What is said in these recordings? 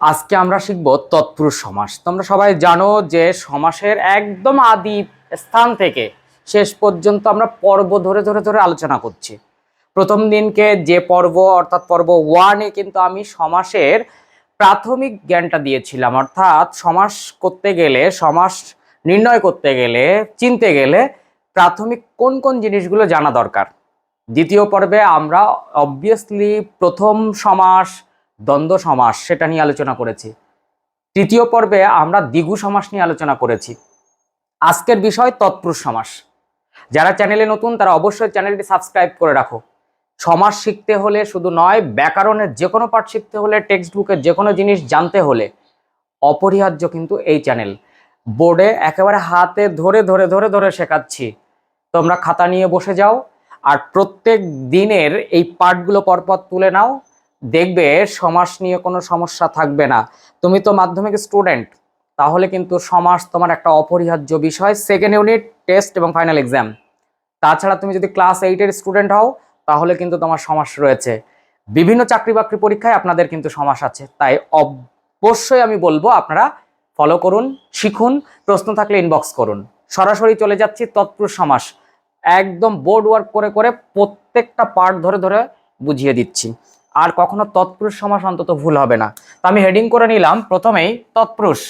আজকে আমরা শিখব তৎপুরুষ সমাস। তোমরা সবাই জানো যে সমাসের একদম আদি স্থান থেকে শেষ পর্যন্ত আমরা পর্ব ধরে ধরে ধরে আলোচনা করছি। প্রথম দিনকে যে পর্ব, অর্থাৎ পর্ব ওয়ানে কিন্তু আমি সমাসের প্রাথমিক জ্ঞানটা দিয়েছিলাম। অর্থাৎ সমাস করতে গেলে, সমাস নির্ণয় করতে গেলে, চিনতে গেলে প্রাথমিক কোন কোন জিনিসগুলো জানা দরকার। দ্বিতীয় পর্বে আমরা অবভিয়াসলি প্রথম সমাস দ্বন্দ্ব সমাস সেটা নিয়ে আলোচনা করেছি। তৃতীয় পর্বে আমরা দ্বিগু সমাস নিয়ে আলোচনা করেছি। আজকের বিষয় তৎপুরুষ সমাস। যারা চ্যানেলে নতুন, তারা অবশ্যই চ্যানেলটি সাবস্ক্রাইব করে রাখো। সমাস শিখতে হলে শুধু নয়, ব্যাকরণের যে কোনো পাঠ শিখতে হলে টেক্সট বুকের যে কোনো জিনিস জানতে হলে অপরিহার্য কিন্তু এই চ্যানেল। বোর্ডে একেবারে হাতে ধরে ধরে ধরে ধরে শেখাচ্ছি। তোমরা খাতা নিয়ে বসে যাও আর প্রত্যেক দিনের এই পার্টগুলো পরপর তুলে নাও। দেখবে সমাস নিয়ে কোনো সমস্যা থাকবে না। তুমি তো মাধ্যমিক স্টুডেন্ট তাহলে কিন্তু সমাস তোমার একটা অপরিহার্য বিষয়। সেকেন্ড ইউনিট টেস্ট এবং ফাইনাল এক্সাম তাছাড়া তুমি যদি ক্লাস এইটের স্টুডেন্ট হও, তাহলে কিন্তু তোমার সমাস রয়েছে। বিভিন্ন চাকরি বাকরি পরীক্ষায় আপনাদের কিন্তু সমাস আছে। তাই অবশ্যই আমি বলব, আপনারা ফলো করুন, শিখুন, প্রশ্ন থাকলে ইনবক্স করুন। সরাসরি চলে যাচ্ছি তৎপুরুষ সমাস। একদম বোর্ড ওয়ার্ক করে করে প্রত্যেকটা পার্ট ধরে ধরে বুঝিয়ে দিচ্ছি। আর কখনো তৎপুরুষ সমাস অন্তত ভুল হবে না। তো আমি হেডিং করে নিলাম, প্রথমেই তৎপুরুষ।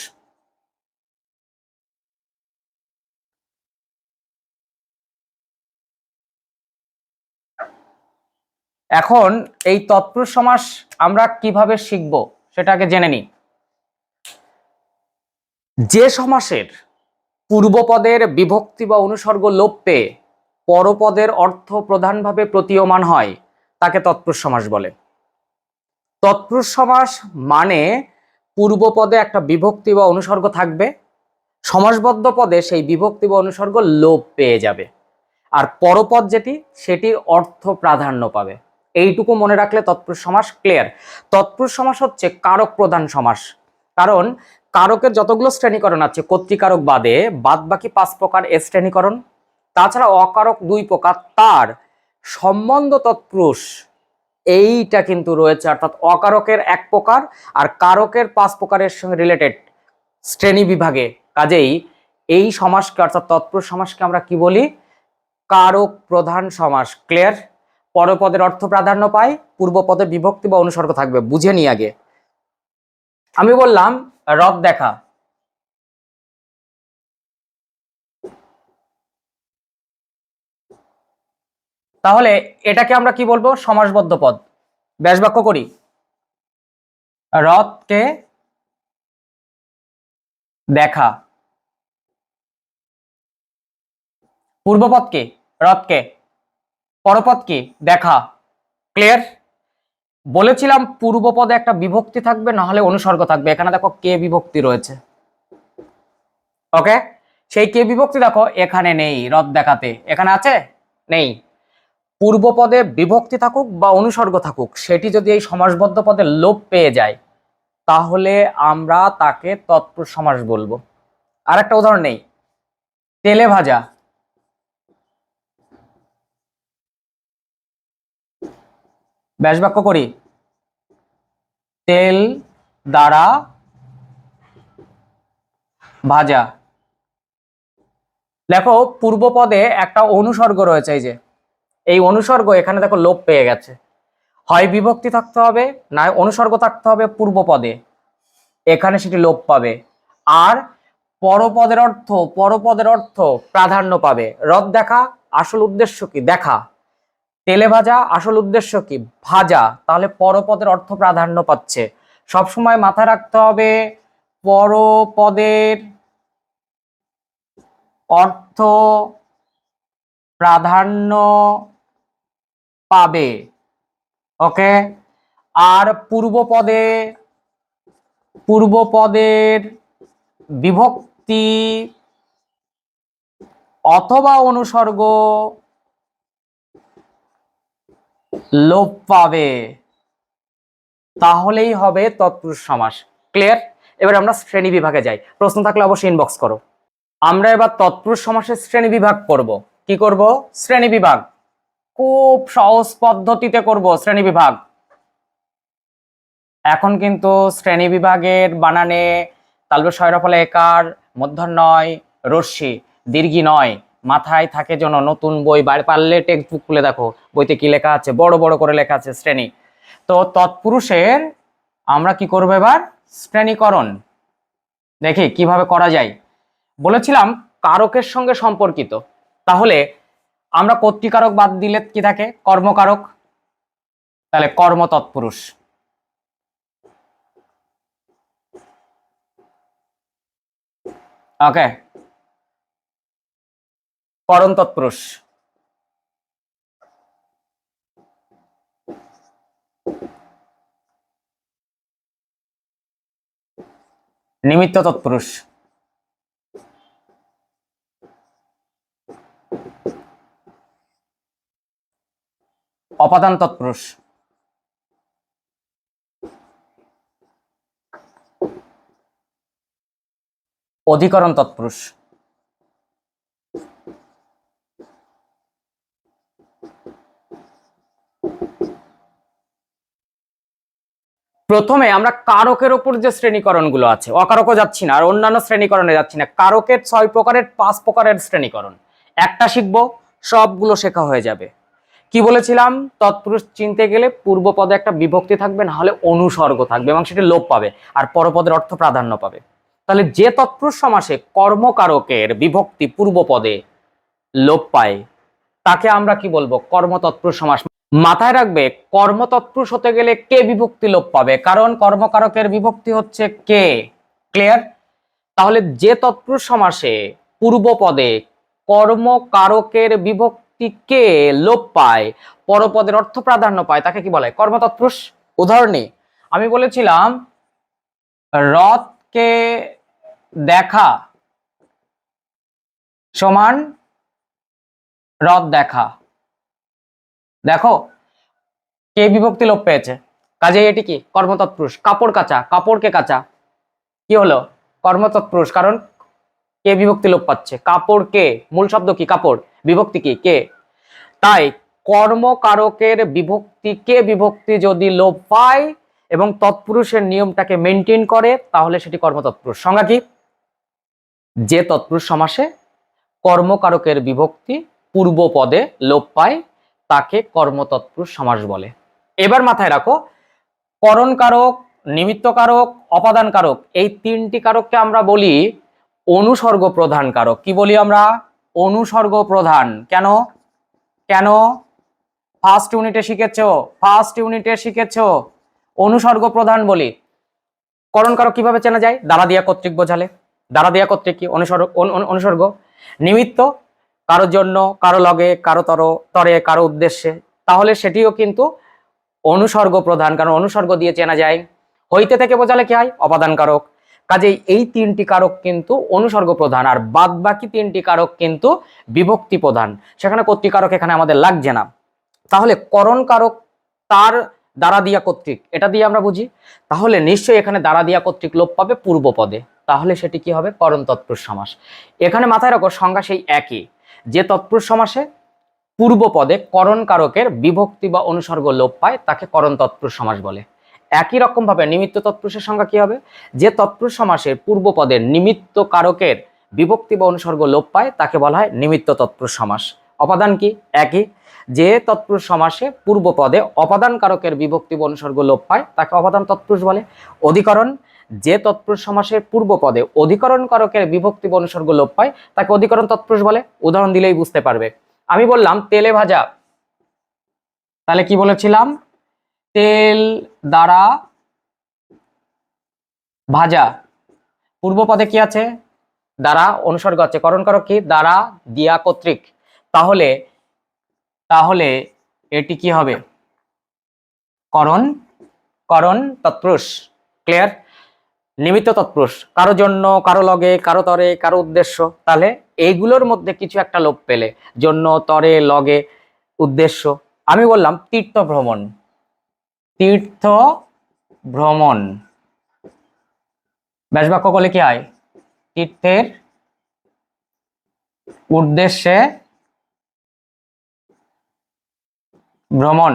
এখন এই তৎপুরুষ সমাস আমরা কীভাবে শিখব সেটাকে জেনে নিই। যে সমাসের পূর্বপদের বিভক্তি বা অনুসর্গ লোপ পেয়ে পরপদের অর্থ প্রধানভাবে প্রতীয়মান হয়, তাকে তৎপুরুষ সমাস বলে। তৎপুরুষ সমাস মানে পূর্বপদে একটা বিভক্তি বা অনুসর্গ থাকবে, সমাসবদ্ধ পদে সেই বিভক্তি বা অনুসর্গ লোপ পেয়ে যাবে। আর পরপদ যেটি সেটির অর্থ প্রাধান্য পাবে। এইটুকু মনে রাখলে তৎপুরুষ সমাস ক্লিয়ার তৎপুরুষ সমাস হচ্ছে কারক প্রধান সমাস। কারণ কারকের যতগুলো শ্রেণীকরণ আছে, কর্তৃকারক বাদে বাদ বাকি পাঁচ প্রকার এ শ্রেণীকরণ। তাছাড়া অকারক দুই প্রকার, তার সম্বন্ধ তৎপুরুষ এইটা কিন্তু রয়েছে, অর্থাৎ অকারকের এক প্রকার আর কারকের পাঁচ প্রকারের সঙ্গে রিলেটেড শ্রেণি বিভাগে। কাজেই এই সমাসকে, অর্থাৎ তৎপুরুষ সমাসকে আমরা কি বলি? কারক প্রধান সমাস ক্লিয়ার পরপদের অর্থ প্রাধান্য পায় পূর্বপদে বিভক্তি বা অনুসর্গ থাকবে, বুঝে নি আগে। আমি বললাম রথ দেখা। তাহলে এটাকে আমরা কি বলব? সমাসবদ্ধ পদ। ব্যাসবাক্য করি। রথকে দেখা। পূর্বপদ কি রথকে পরপদ কি দেখা। ক্লিয়ার বলেছিলাম পূর্বপদে একটা বিভক্তি থাকবে, না হলে অনুসর্গ থাকবে। এখানে দেখো কে বিভক্তি রয়েছে। ওকে সেই কে বিভক্তি দেখো, এখানে নেই। রথ দেখাতে। এখানে আছে? নেই। পূর্বপদে বিভক্তি থাকুক বা অনুসর্গ থাকুক, সেটি যদি এই সমাসবদ্ধ পদে লোপ পেয়ে যায়, তাহলে আমরা তাকে তৎপুরুষ সমাস বলব। আর একটা উদাহরণ নেই। তেলে ভাজা। ব্যাসবাক্য করি। তেল দ্বারা ভাজা। দেখো, পূর্বপদে একটা অনুসর্গ রয়েছে এই যে এই অনুসর্গ এখানে দেখো লোপ পেয়ে গেছে। হয় বিভক্তি থাকতে হবে, না অনুসর্গ থাকতে হবে পূর্বপদে এখানে সেটি লোপ পাবে। আর পরপদের অর্থ পরপদের অর্থ প্রাধান্য পাবে। রথ দেখা, আসল উদ্দেশ্য কি? দেখা। তেলে ভাজা, আসল উদ্দেশ্য কি? ভাজা। তাহলে পরপদের অর্থ প্রাধান্য পাচ্ছে। সবসময় মাথায় রাখতে হবে, পরপদের অর্থ প্রাধান্য পাবে। ওকে? আর পূর্বপদে পূর্বপদের বিভক্তি অথবা অনুসর্গ লোপ পাবে। তাহলেই হবে তৎপুরুষ সমাস ক্লিয়ার? এবার আমরা শ্রেণি বিভাগে যাই। প্রশ্ন থাকলে অবশ্যই ইনবক্স করো। আমরা এবার তৎপুরুষ সমাসের শ্রেণি বিভাগ করব। কি করব? শ্রেণি বিভাগ। খুব সহজ পদ্ধতিতে করব শ্রেণি বিভাগ। এখন কিন্তু শ্রেণি বিভাগের বানানে তালবে শয়রফলে একার মধ্যাহ্নয় রশ্মি, দীর্ঘি নয়। মাথায় থাকে যেন নতুন বই পারলে টেক্সট বুক খুলে দেখো। বইতে কি লেখা আছে? বড় বড় করে লেখা আছে শ্রেণি। তো তৎপুরুষের আমরা কি করব এবার? শ্রেণীকরণ। দেখি কীভাবে করা যায়। বলেছিলাম কারকের সঙ্গে সম্পর্কিত। তাহলে আমরা কর্তৃকারক বাদ দিলে কি থাকে? কর্মকারক, তাহলে কর্ম তৎপুরুষ ওকে করণ তৎপুরুষ নিমিত্ত তৎপুরুষ অপাদান তৎপুরুষ। অধিকরণ তৎপুরুষ। প্রথমে আমরা কারকের ওপর যে শ্রেণীকরণগুলো আছে, অকারকও যাচ্ছি না, আর অন্যান্য শ্রেণীকরণে যাচ্ছি না, কারকের ছয় প্রকারের, পাঁচ প্রকারের শ্রেণীকরণ। একটা শিখব, সবগুলো শেখা হয়ে যাবে। কি বলেছিলাম? তৎপুরুষ চিনতে গেলে পূর্বপদে একটা বিভক্তি থাকবে, না হলে অনুসর্গ থাকবে এবং সেটি লোপ পাবে আর পরপদের অর্থ প্রাধান্য পাবে। তাহলে যে তৎপুরুষ সমাসে কর্মকারকের বিভক্তি পূর্বপদে লোপ পায়, তাকে আমরা কি বলব? কর্মতৎপুরুষ সমাস। মাথায় রাখবে, কর্মতৎপুরুষ হতে গেলে কে বিভক্তি লোপ পাবে? কারণ কর্মকারকের বিভক্তি হচ্ছে কে? ক্লিয়ার তাহলে যে তৎপুরুষ সমাসে পূর্বপদে কর্মকারকের বিভক্তি কে লোপ পায়, পরপদের অর্থ প্রাধান্য পায়, তাকে কি বলে? কর্মতৎপুরুষ? উদাহরণে, আমি বলেছিলাম, রথকে দেখা সমান রথ দেখা। দেখো, কে বিভক্তি লোপ পেয়েছে? কাজে এটি কি? কর্মতৎপুরুষ। কাপড় কাচা। কাপড়কে কাচা। কি হলো? কর্মতৎপুরুষ। কারণ কে বিভক্তি লোপ পাচ্ছে? কাপড় কে? মূল শব্দ কি? কাপড়। বিভক্তি কি? কে? তাই কর্মকারকের বিভক্তি, কে বিভক্তি যদি লোপ পায় এবং তৎপুরুষের নিয়মটাকে মেনটেন করে, তাহলে সেটি কর্মতৎপুরুষ। সংজ্ঞা কি? যে তৎপুরুষ সমাসে কর্মকারকের বিভক্তি পূর্ব পদে লোপ পায়, তাকে কর্মতৎপুরুষ সমাস বলে। এবার মাথায় রাখো, করণকারক, নিমিত্তকারক নিমিত্ত কারক অপাদান কারক এই তিনটি কারককে আমরা বলি অনুসর্গ প্রধান কারক কি বলি আমরা? অনুসর্গ প্রধান কেন? কেন ফার্স্ট ইউনিটে শিখেছো? ফার্স্ট ইউনিটে শিখেছো? অনুসর্গ প্রধান বলি। করণ কারক কীভাবে চেনা যায়? দ্বারা দিয়া কর্তৃক বোঝালে। দ্বারা দিয়া কর্তৃক কি? অনুসর্গ অনু- অনু- অনুসর্গ। নিমিত্ত। কারোর জন্য, কারও লগে, কারও তর তরে, কারও উদ্দেশ্যে। তাহলে সেটিও কিন্তু অনুসর্গ প্রধান কারণ অনুসর্গ দিয়ে চেনা যায়। হইতে থেকে বোঝালে কি হয়? অপাদান কারক কাজেই এই তিনটি কারক কিন্তু অনুসর্গ প্রধান আর বাদ বাকি তিনটি কারক কিন্তু বিভক্তি প্রধান। সেখানে কর্তৃকারক এখানে আমাদের লাগছে না। তাহলে করণ কারক তার দ্বারা দিয়া কর্তৃক, এটা দিয়ে আমরা বুঝি? তাহলে নিশ্চয়ই এখানে দ্বারা দিয়া কর্তৃক লোপ পাবে পূর্ব পদে। তাহলে সেটি কি হবে? করণ তৎপুরুষ সমাস এখানে মাথায় রাখো, সংজ্ঞা সেই একই। যে তৎপুরুষ সমাসে পূর্ব পদে করণ কারকের বিভক্তি বা অনুসর্গ লোপ পায়, তাকে করণ তৎপুরুষ সমাস বলে। একই রকম ভাবে নিমিত্ত তৎপুরুষের সংজ্ঞা কি হবে? যে তৎপুরুষ সমাসের পূর্ব পদের নিমিত্ত কারকের বিভক্তি বা অনুসর্গ লোপ পায়, তাকে বলা হয় নিমিত্ত তৎপুরুষ সমাস। অপাদান কি? একই। যে তৎপুরুষ সমাসে পূর্ব পদে অপাদান কারকের বিভক্তি বা অনুসর্গ লোপ পায়, তাকে অপাদান তৎপুরুষ বলে। অধিকরণ, যে তৎপুরুষ সমাসের পূর্ব পদে অধিকরণ কারকের বিভক্তি বা অনুসর্গ লোপ পায়, তাকে অধিকরণ তৎপুরুষ বলে। উদাহরণ দিলেই বুঝতে পারবে। আমি বললাম তেলে ভাজা। তাহলে কি বলেছিলাম? তেল দ্বারা ভাজা। পূর্ব পদে কি আছে? দ্বারা অনুসর্গ আছে। করণ কারক কি? দ্বারা দিয়া কর্তৃক। তাহলে তাহলে এটি কি হবে? করণ করণ তৎপুরুষ। ক্লিয়ার নিমিত্ত তৎপুরুষ। কারও জন্য, কারও লগে, কারও তরে, কারও উদ্দেশ্য। তাহলে এইগুলোর মধ্যে কিছু একটা লোপ পেলে। জন্য, তরে, লগে, উদ্দেশ্য। আমি বললাম তীর্থ ভ্রমণ তীর্থ ভ্রমণ ব্যাসবাক্য করলে কি হয়? তীর্থের উদ্দেশ্যে ভ্রমণ।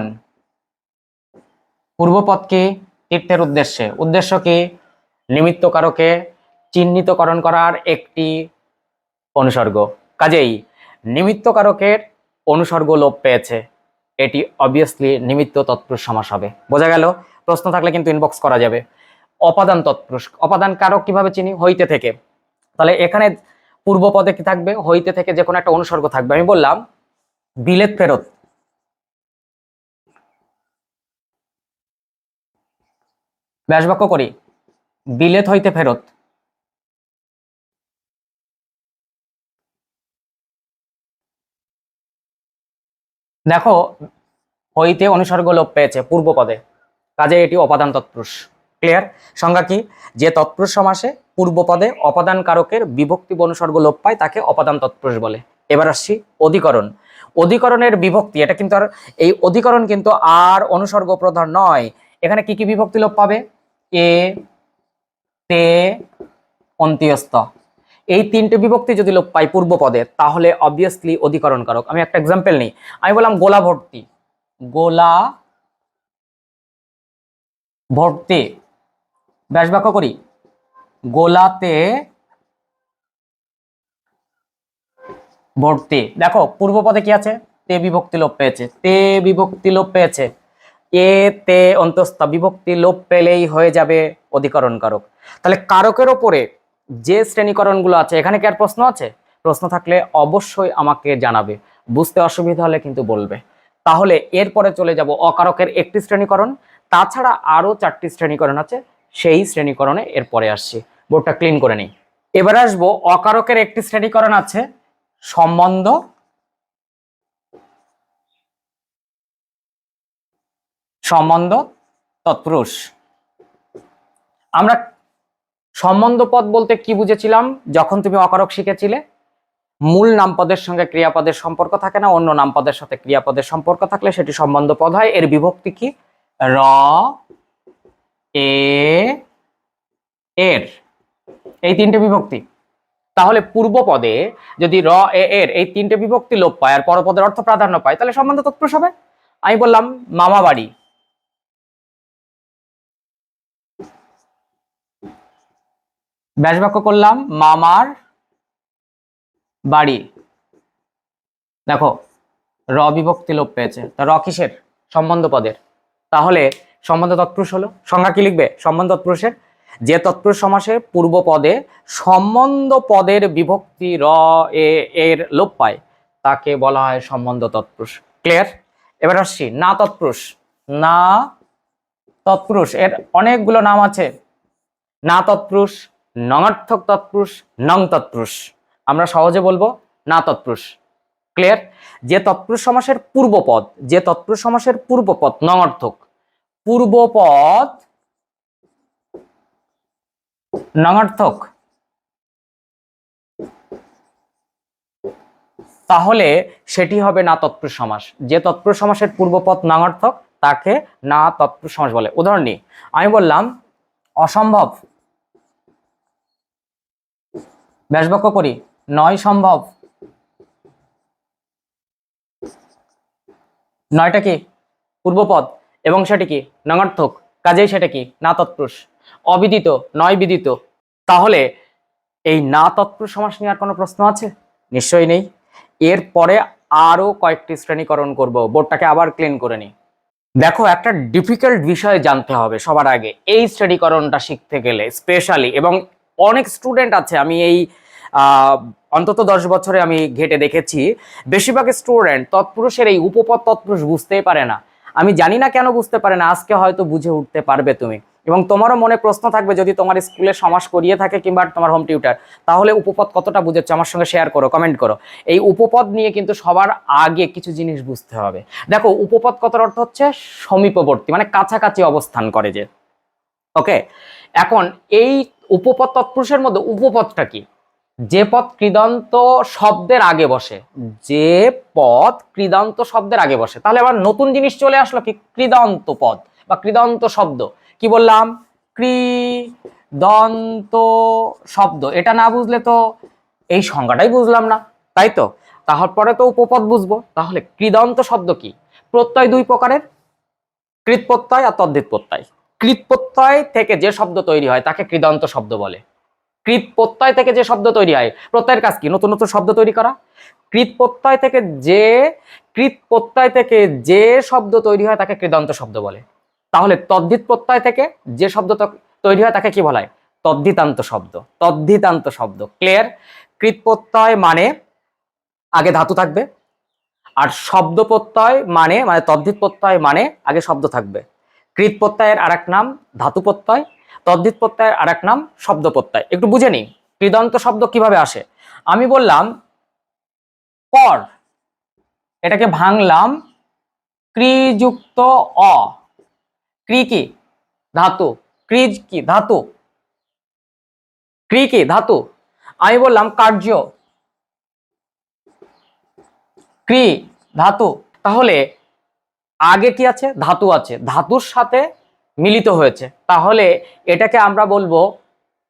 পূর্বপদ কি? তীর্থের উদ্দেশ্যে। উদ্দেশ্য কি? নিমিত্তকারকে চিহ্নিতকরণ করার একটি অনুসর্গ। কাজেই নিমিত্তকারকের অনুসর্গ লোপ পেয়েছে। এটি অবভিয়াসলি নিমিত্ত তৎপুরুষ সমাস হবে। বোঝা গেল? প্রশ্ন থাকলে কিন্তু ইনবক্স করা যাবে। অপাদান তৎপুরুষ। অপাদান কারক কীভাবে চিনি? হইতে থেকে। তাহলে এখানে পূর্ব পদে কি থাকবে? হইতে থেকে যে কোনো একটা অনুসর্গ থাকবে। আমি বললাম, বিলেত ফেরত। ব্যাসবাক্য করি, বিলেত হইতে ফেরত। দেখো, হইতে অনুসর্গ লোপ পেয়েছে পূর্ব পদে কাজে এটি অপাদান তৎপুরুষ। ক্লিয়ার সংজ্ঞা কি? যে তৎপুরুষ সমাসে পূর্ব পদে অপাদান কারকের বিভক্তি অনুসর্গ লোপ পায়, তাকে অপাদান তৎপুরুষ বলে। এবার আসছি অধিকরণ। অধিকরণের বিভক্তি, এটা কিন্তু আর, এই অধিকরণ কিন্তু আর অনুসর্গ প্রধান নয়। এখানে কি কি বিভক্তি লোপ পাবে? এ, তে, অন্ত্যস্ত। এই তিনটে বিভক্তি যদি লোপ পাই পূর্ব পদে, তাহলে অবভিয়াসলি অধিকরণ কারক আমি একটা এক্সাম্পল নিই। আমি বললাম গোলা ভর্তি। গোলা ভর্তি। ব্যাস বাক্য করি। গোলাতে ভর্তি। দেখো, পূর্ব পদে কি আছে? তে বিভক্তি লোপ পেয়েছে। তে বিভক্তি লোপ পেয়েছে। এ, তে অন্তস্থ বিভক্তি লোপ পেলেই হয়ে যাবে অধিকরণ কারক তাহলে কারকের ওপরে যে শ্রেণীকরণগুলো আছে, এখানে কি আর প্রশ্ন আছে? প্রশ্ন থাকলে অবশ্যই আমাকে জানাবে। বুঝতে অসুবিধা হলে কিন্তু বলবে। তাহলে এরপরে চলে যাব অকারকের একটি শ্রেণীকরণ। তাছাড়া আরও চারটি শ্রেণীকরণ আছে, সেই শ্রেণীকরণে এরপরে আসছি। বোর্ডটা ক্লিন করে নিই। এবার আসব অকারকের একটি শ্রেণীকরণ আছে, সম্বন্ধ। সম্বন্ধ, তৎপুরুষ। আমরা সম্বন্ধ পদ বলতে কি বুঝেছিলাম? যখন তুমি অকারক শিখেছিলে, মূল নামপদের সঙ্গে ক্রিয়াপদের সম্পর্ক থাকে না, অন্য নামপদের সাথে ক্রিয়াপদের সম্পর্ক থাকলে সেটি সম্বন্ধ পদ হয়। এর বিভক্তি কি? র, এ, এর। এই তিনটে বিভক্তি। তাহলে পূর্ব পদে যদি র, এ, এর, এই তিনটে বিভক্তি লোপ পায় আর পরপদের অর্থ প্রাধান্য পায়, তাহলে সম্বন্ধ তৎপুরুষ হবে। আমি বললাম মামা বাড়ি ব্যাসবাক্য করলাম, মামার বাড়ি। দেখো, র বিভক্তি লোপ পেয়েছে। তা র কিসের? সম্বন্ধ পদের। তাহলে সম্বন্ধ তৎপুরুষ হলো। সংজ্ঞা কি লিখবে? সম্বন্ধ তৎপুরুষের। যে তৎপুরুষ সমাসের পূর্ব পদে সম্বন্ধ পদের বিভক্তি র, এ, এর লোপ পায়, তাকে বলা হয় সম্বন্ধ তৎপুরুষ। ক্লিয়ার এবার আসছি। না তৎপুরুষ। না তৎপুরুষ। এর অনেকগুলো নাম আছে। না তৎপুরুষ নঙার্থক তৎপুরুষ, নং তৎপুরুষ। আমরা সহজে বলব না তৎপুরুষ। ক্লিয়ার যে তৎপুরুষ সমাসের পূর্বপদ, যে তৎপুরুষ সমাসের পূর্বপদ, নঙার্থক। পূর্বপদ নঙার্থক। তাহলে সেটি হবে না তৎপুরুষ সমাস। যে তৎপুরুষ সমাসের পূর্বপদ নঙার্থক, তাকে না তৎপুরুষ সমাস বলে। উদাহরণ নিই। আমি বললাম, অসম্ভব। ব্যাসবাক্য করি নয় সম্ভব। নয়টা কি? পূর্বপদ। এবং সেটি কি? নঙার্থক। কাজেই সেটা কি? না তৎপুরুষ। অবিদিত, নয় বিদিত। তাহলে এই না তৎপুরুষ সমাস নেওয়ার কোনো প্রশ্ন আছে? নিশ্চয়ই নেই। এরপরে আরও কয়েকটি শ্রেণীকরণ করব। বোর্ডটাকে আবার ক্লিন করে নিই। দেখো, একটা ডিফিকাল্ট বিষয় জানতে হবে সবার আগে। এই শ্রেণীকরণটা শিখতে গেলে স্পেশালি এবং অনেক স্টুডেন্ট আছে, আমি এই অন্তত দশ বছরে আমি ঘেটে দেখেছি। বেশিরভাগ স্টুডেন্ট তৎপুরুষের এই উপপদ তৎপুরুষ বুঝতেই পারে না। আমি জানি না কেন বুঝতে পারে না, আজকে হয়তো বুঝে উঠতে পারবে তুমি। এবং তোমারও মনে প্রশ্ন থাকবে, যদি তোমার স্কুলে সমাস করিয়ে থাকে কিংবা তোমার হোম টিউটার তাহলে উপপদ কতটা বুঝেছ? আমার সঙ্গে শেয়ার করো কমেন্ট করো। এই উপপদ নিয়ে কিন্তু সবার আগে কিছু জিনিস বুঝতে হবে। দেখো, উপপদ কতর অর্থ হচ্ছে সমীপবর্তী মানে কাছাকাছি অবস্থান করে যে। ওকে এখন এই উপপদ তৎপুরুষের মধ্যে উপপদটা কি? যে পদ কৃদন্ত শব্দের আগে বসে, যে পদ কৃদন্ত শব্দের আগে বসে। তাহলে আবার নতুন জিনিস চলে আসলো কি? কৃদন্ত পদ বা কৃদন্ত শব্দ। কি বললাম? কৃদন্ত শব্দ। এটা না বুঝলে তো এই সংজ্ঞাটাই বুঝলাম না, তাই তো? তারপরে তো উপপদ বুঝব। তাহলে কৃদন্ত শব্দ কি? প্রত্যয় দুই প্রকারের কৃত প্রত্যয় আর তদ্ধিত প্রত্যয় কৃত প্রত্যয় থেকে যে শব্দ তৈরি হয়, তাকে কৃদন্ত শব্দ বলে। কৃত প্রত্যয় থেকে যে শব্দ তৈরি হয়, প্রত্যয়ের কাজ কি? নতুন নতুন শব্দ তৈরি করা? কৃত প্রত্যয় থেকে যে কৃত প্রত্যয় থেকে যে শব্দ তৈরি হয়, তাকে কৃদন্ত শব্দ বলে। তাহলে তদ্ধিত প্রত্যয় থেকে যে শব্দ তৈরি হয়, তাকে কি বলা হয়? তদ্ধিতান্ত শব্দ। তদ্ধিতান্ত শব্দ। ক্লিয়ার? কৃত প্রত্যয় মানে আগে ধাতু থাকবে, আর শব্দ প্রত্যয় মানে মানে তদ্ধিত প্রত্যয় মানে আগে শব্দ থাকবে। কৃত প্রত্যয়ের আরেক নাম ধাতু প্রত্যয় তদ্ধিত প্রত্যয়ের আরেক নাম শব্দ প্রত্যয় একটু বুঝে নিই কৃদন্ত শব্দ কীভাবে আসে? আমি বললাম, কর, এটাকে ভাঙলাম ক্রিযুক্ত অ। ক্রি কি? ধাতু। ক্রিজ কি? ধাতু। ক্রি কি? ধাতু। আমি বললাম, কার্য। ক্রি ধাতু। তাহলে আগে কি আছে? ধাতু আছে। ধাতুর সাথে মিলিত হয়েছে। তাহলে এটাকে আমরা বলব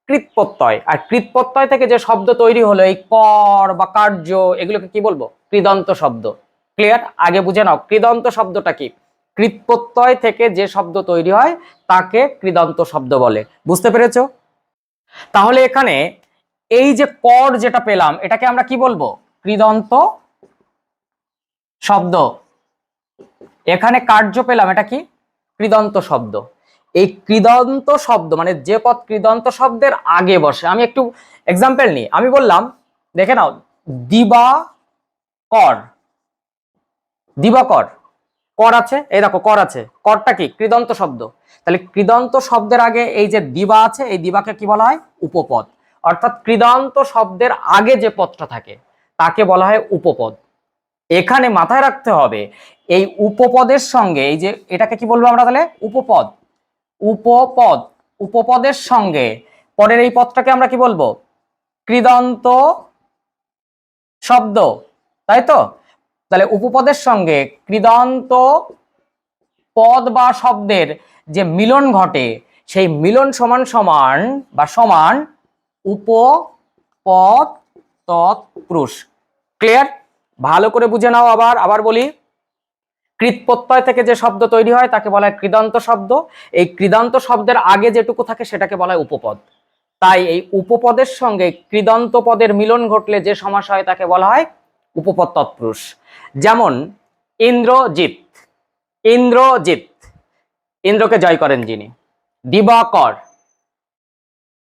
কৃতপ্রত্যয় আর কৃতপ্রত্যয় থেকে যে শব্দ তৈরি হলো, এই কর বা কার্য, এগুলোকে কি বলব? কৃদন্ত শব্দ। ক্লিয়ার আগে বুঝে নাও, কৃদন্ত শব্দটা কি? কৃতপ্রত্যয় থেকে যে শব্দ তৈরি হয়, তাকে কৃদন্ত শব্দ বলে। বুঝতে পেরেছ? তাহলে এখানে এই যে কর যেটা পেলাম, এটাকে আমরা কি বলব? কৃদন্ত শব্দ। এখানে কার্য পেলাম, এটা কি? কৃদন্ত শব্দ। এই কৃদন্ত শব্দ মানে যে পদ কৃদন্ত শব্দের আগে বসে, আমি একটু এক্সাম্পল নিই। আমি বললাম, দেখে নাও দিবা কর দিবাকর। কর আছে? এই দেখো, কর আছে। করটা কি? কৃদন্ত শব্দ। তাহলে কৃদন্ত শব্দের আগে এই যে দিবা আছে, এই দিবাকে কি বলা হয়? উপপদ। অর্থাৎ কৃদন্ত শব্দের আগে যে পদটা থাকে, তাকে বলা হয় উপপদ। এখানে মাথায় রাখতে হবে, এই উপপদের সঙ্গে, এই যে এটাকে কি বলব আমরা তাহলে? উপপদ। উপপদ, উপপদের সঙ্গে পরের এই পদটাকে আমরা কি বলব? কৃদন্ত শব্দ, তাই তো? তাহলে উপপদের সঙ্গে কৃদন্ত পদ বা শব্দের যে মিলন ঘটে, সেই মিলন সমান সমান বা সমান উপপদ তৎপুরুষ। ক্লিয়ার ভালো করে বুঝে নাও আবার আবার বলি। কৃত প্রত্যয় থেকে যে শব্দ তৈরি হয় তাকে বলা হয় কৃদান্ত শব্দ। এই কৃদান্ত শব্দের আগে যেটুকু থাকে সেটাকে বলা হয় উপপদ। তাই এই উপপদের সঙ্গে কৃদন্ত পদের মিলন ঘটলে যে সমাস হয় তাকে বলা হয় উপপদ তৎপুরুষ যেমন, ইন্দ্রজিৎ ইন্দ্রজিৎ, ইন্দ্রকে জয় করেন যিনি। দিবাকর,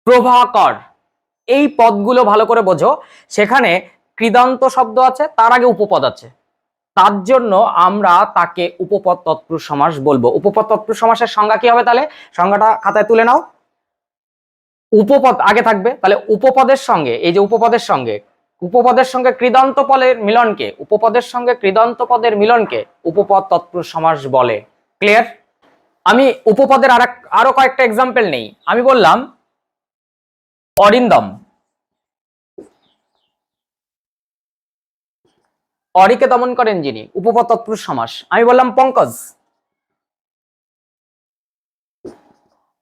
প্রভাকর, এই পদগুলো ভালো করে বোঝো। সেখানে কৃদান্ত শব্দ আছে, তার আগে উপপদ আছে। তার জন্য আমরা তাকে উপপদ তৎপুরুষ সমাস বলব। উপপদ তৎপুরুষ সমাসের সংজ্ঞা কি হবে তাহলে? সংজ্ঞাটা খাতায় তুলে নাও। উপপদ আগে থাকবে। তাহলে উপপদের সঙ্গে, এই যে উপপদের সঙ্গে উপপদের সঙ্গে কৃদান্ত পদের মিলনকে, উপপদের সঙ্গে কৃদান্ত পদের মিলনকে উপপদ তৎপুরুষ সমাস বলে। ক্লিয়ার আমি উপপদের আর আরও কয়েকটা এক্সাম্পল নেই। আমি বললাম, অরিন্দম। অরিকে দমন করেন যিনি উপপদ তৎপুরুষ সমাস। আমি বললাম, পঙ্কজ,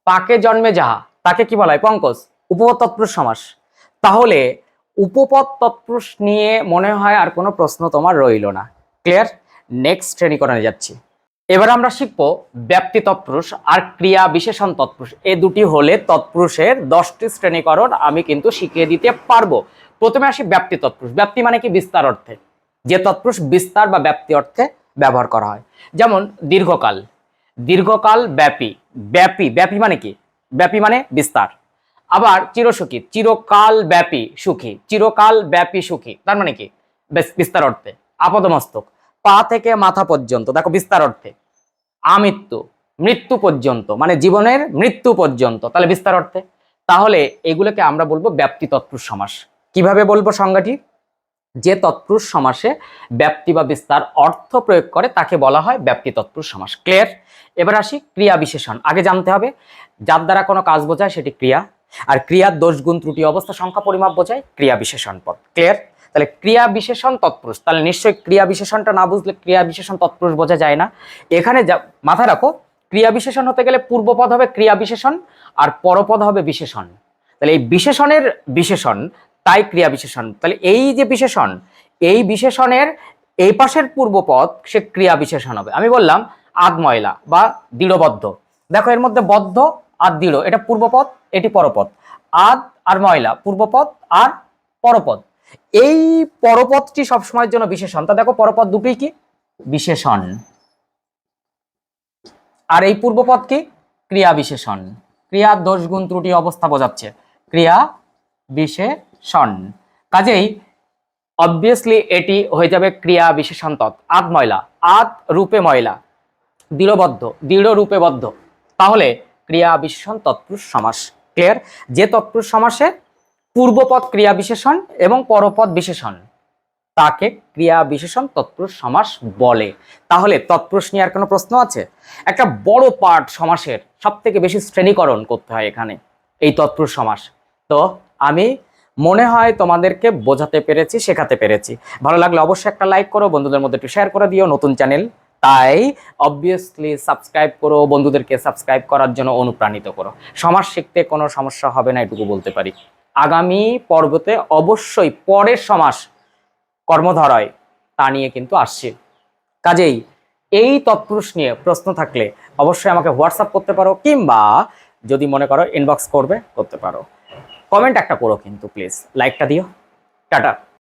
পাকে জন্মে যাহা, তাকে কি বলা হয় পঙ্কজ উপপদ তৎপুরুষ সমাস। তাহলে উপপদ তৎপুরুষ নিয়ে মনে হয় আর কোনো প্রশ্ন তোমার রইল না। ক্লিয়ার নেক্সট শ্রেণীকরণে যাচ্ছি। এবার আমরা শিখব ব্যাপ্তি তৎপুরুষ আর ক্রিয়া বিশেষণ তৎপুরুষ এ দুটি হলে তৎপুরুষের দশটি শ্রেণীকরণ আমি কিন্তু শিখিয়ে দিতে পারব। প্রথমে আসি ব্যাপ্তি তৎপুরুষ ব্যাপ্তি মানে কি? বিস্তার অর্থে। যে তৎপুরুষ বিস্তার বা ব্যাপ্তি অর্থে ব্যবহার করা হয়। যেমন দীর্ঘকাল। দীর্ঘকাল ব্যাপী। ব্যাপী। ব্যাপী মানে কি? ব্যাপী মানে বিস্তার। আবার চিরসুখী। চিরকাল ব্যাপী সুখী। চিরকাল ব্যাপী সুখী। তার মানে কি? বিস্তার অর্থে। আপদমস্তক। পা থেকে মাথা পর্যন্ত। দেখো বিস্তার অর্থে। আমৃত্যু। মৃত্যু পর্যন্ত। মানে জীবনের মৃত্যু পর্যন্ত। তাহলে বিস্তার অর্থে? তাহলে এগুলোকে আমরা বলব ব্যাপ্তি তৎপুরুষ সমাস। কীভাবে বলব সংজ্ঞাটি? যে তৎপুরুষ সমাসে ব্যাপ্তি বা বিস্তার অর্থ প্রয়োগ করে, তাকে বলা হয় ব্যাপ্তি তৎপুরুষ সমাস। ক্লিয়ার? এবার আসি ক্রিয়া বিশেষণ। আগে জানতে হবে, যার দ্বারা কোনো কাজ বোঝায় সেটি ক্রিয়া। আর ক্রিয়ার দোষ, গুণ, ত্রুটি, অবস্থা, সংখ্যা, পরিমাপ বোঝায় ক্রিয়া বিশেষণ পদ। ক্লিয়ার? তাহলে ক্রিয়া বিশেষণ তৎপুরুষ। তাহলে নিশ্চয়ই ক্রিয়া বিশেষণটা না বুঝলে ক্রিয়া বিশেষণ তৎপুরুষ বোঝা যায় না। এখানে মাথায় রাখো, ক্রিয়া বিশেষণ হতে গেলে পূর্বপদ হবে ক্রিয়া বিশেষণ, আর পরপদ হবে বিশেষণ। তাহলে এই বিশেষণের বিশেষণ তাই ক্রিয়া বিশেষণ। তাহলে এই যে বিশেষণ, এই বিশেষণের এই পাশের পূর্বপদ সে ক্রিয়া বিশেষণ হবে। আমি বললাম আধময়লা বা দৃঢ়বদ্ধ। দেখো এর মধ্যে বদ্ধ আর দৃঢ়, এটা পূর্বপদ এটি পরপদ। আদ আর ময়লা পূর্বপদ আর পরপদ। এই পরপদটি সবসময়ের জন্য বিশেষণ। তা দেখো পরপদ দুটোই কি? বিশেষণ। আর এই পূর্বপদ কি? ক্রিয়া বিশেষণ। ক্রিয়া দোষ গুণ ত্রুটি অবস্থা বোঝাচ্ছে। ক্রিয়া বিশেষণ কাজেই অবভিয়াসলি এটি হয়ে যাবে ক্রিয়া বিশেষণ তৎ আদ ময়লা আদ রূপে ময়লা। দৃঢ়বদ্ধ, দৃঢ় রূপে বদ্ধ। তাহলে ক্রিয়া বিশেষণ তৎপুরুষ সমাস। ক্লিয়ার যে তৎপুরুষ সমাসে পূর্বপদ ক্রিয়া বিশেষণ এবং পরপদ বিশেষণ, তাকে ক্রিয়া বিশেষণ তৎপুরুষ সমাস বলে। তাহলে তৎপুরুষ নিয়ে আর কোনো প্রশ্ন আছে? একটা বড় পার্ট সমাসের সব থেকে বেশি শ্রেণীকরণ করতে হয় এখানে, এই তৎপুরুষ সমাস। তো আমি মনে হয় তোমাদেরকে বোঝাতে পেরেছি, শেখাতে পেরেছি। ভালো লাগলে অবশ্যই একটা লাইক করো, বন্ধুদের মধ্যে একটু শেয়ার করে দিও নতুন চ্যানেল তাই অবভিয়াসলি সাবস্ক্রাইব করো, বন্ধুদেরকে সাবস্ক্রাইব করার জন্য অনুপ্রাণিত করো। সমাজ শিখতে কোনো সমস্যা হবে না, এটুকু বলতে পারি। আগামী পর্বতে অবশ্যই পরের সমাস কর্মধারয় তা নিয়ে কিন্তু আসছে। কাজেই এই তৎপুরুষ নিয়ে প্রশ্ন থাকলে অবশ্যই আমাকে হোয়াটসঅ্যাপ করতে পারো, কিংবা যদি মনে করো ইনবক্স করবে, করতে পারো। কমেন্ট একটা করো কিন্তু প্লিজ লাইকটা দিও। টাটা।